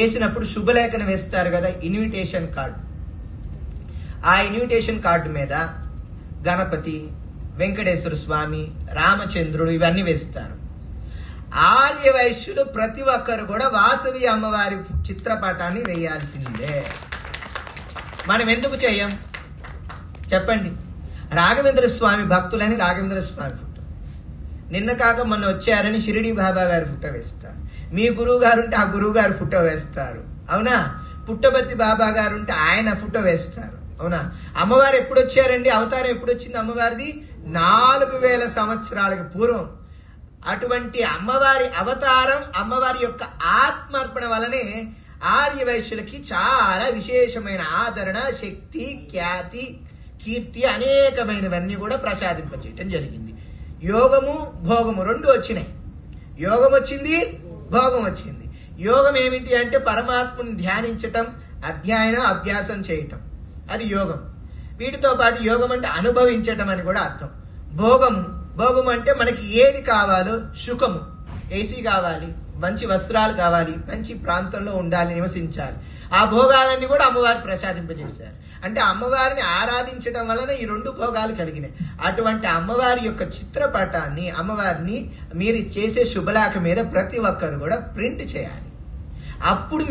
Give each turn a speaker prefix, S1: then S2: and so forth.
S1: వేసినప్పుడు శుభలేఖన వేస్తారు కదా ఇన్విటేషన్ కార్డు ఆ ఇన్విటేషన్ కార్డు మీద గణపతి వెంకటేశ్వర స్వామి రామచంద్రుడు ఇవన్నీ వేస్తారు. ఆర్య వైశ్యులు ప్రతి ఒక్కరు కూడా వాసవి అమ్మవారి చిత్రపటాన్ని వేయాల్సిందే. మనం ఎందుకు చేయం? చెప్పండి. రాఘవేంద్ర స్వామి భక్తులని రాఘవేంద్ర స్వామి నిన్న కాక మొన్న వచ్చారని షిరిడి బాబా గారి ఫోటో వేస్తారు. మీ గురువు గారు ఉంటే ఆ గురువు గారు ఫోటో వేస్తారు. అవునా? పుట్టపతి బాబా గారు ఉంటే ఆయన ఫోటో వేస్తారు. అవునా? అమ్మవారు ఎప్పుడు వచ్చారండి అవతారం ఎప్పుడు వచ్చింది అమ్మవారిది? నాలుగు వేల సంవత్సరాలకు పూర్వం. అటువంటి అమ్మవారి అవతారం అమ్మవారి యొక్క ఆత్మార్పణ వలనే ఆర్య వైశ్యులకి చాలా విశేషమైన ఆదరణ శక్తి ఖ్యాతి కీర్తి అనేకమైనవన్నీ కూడా ప్రసాదింపచేయటం జరిగింది. యోగము భోగము రెండు వచ్చినాయి. యోగం వచ్చింది భోగం వచ్చింది. యోగం ఏమిటి అంటే పరమాత్మని ధ్యానించటం అధ్యయనం అభ్యాసం చేయటం. అది యోగం. వీటితో పాటు యోగం అంటే అనుభవించటం అని కూడా అర్థం. భోగము భోగం అంటే మనకి ఏది కావాలో సుఖము. ఏసీ కావాలి మంచి వస్త్రాలు కావాలి మంచి ప్రాంతంలో ఉండాలి నివసించాలి. ఆ భోగాలన్నీ కూడా అమ్మవారు ప్రసాదింపజేశారు. అంటే అమ్మవారిని ఆరాధించడం వలన ఈ రెండు భోగాలు కలిగినాయి. అటువంటి అమ్మవారి యొక్క చిత్రపటాన్ని అమ్మవారిని మీరు చేసే శుభలేఖ మీద ప్రతి ఒక్కరు కూడా ప్రింట్ చేయాలి. అప్పుడు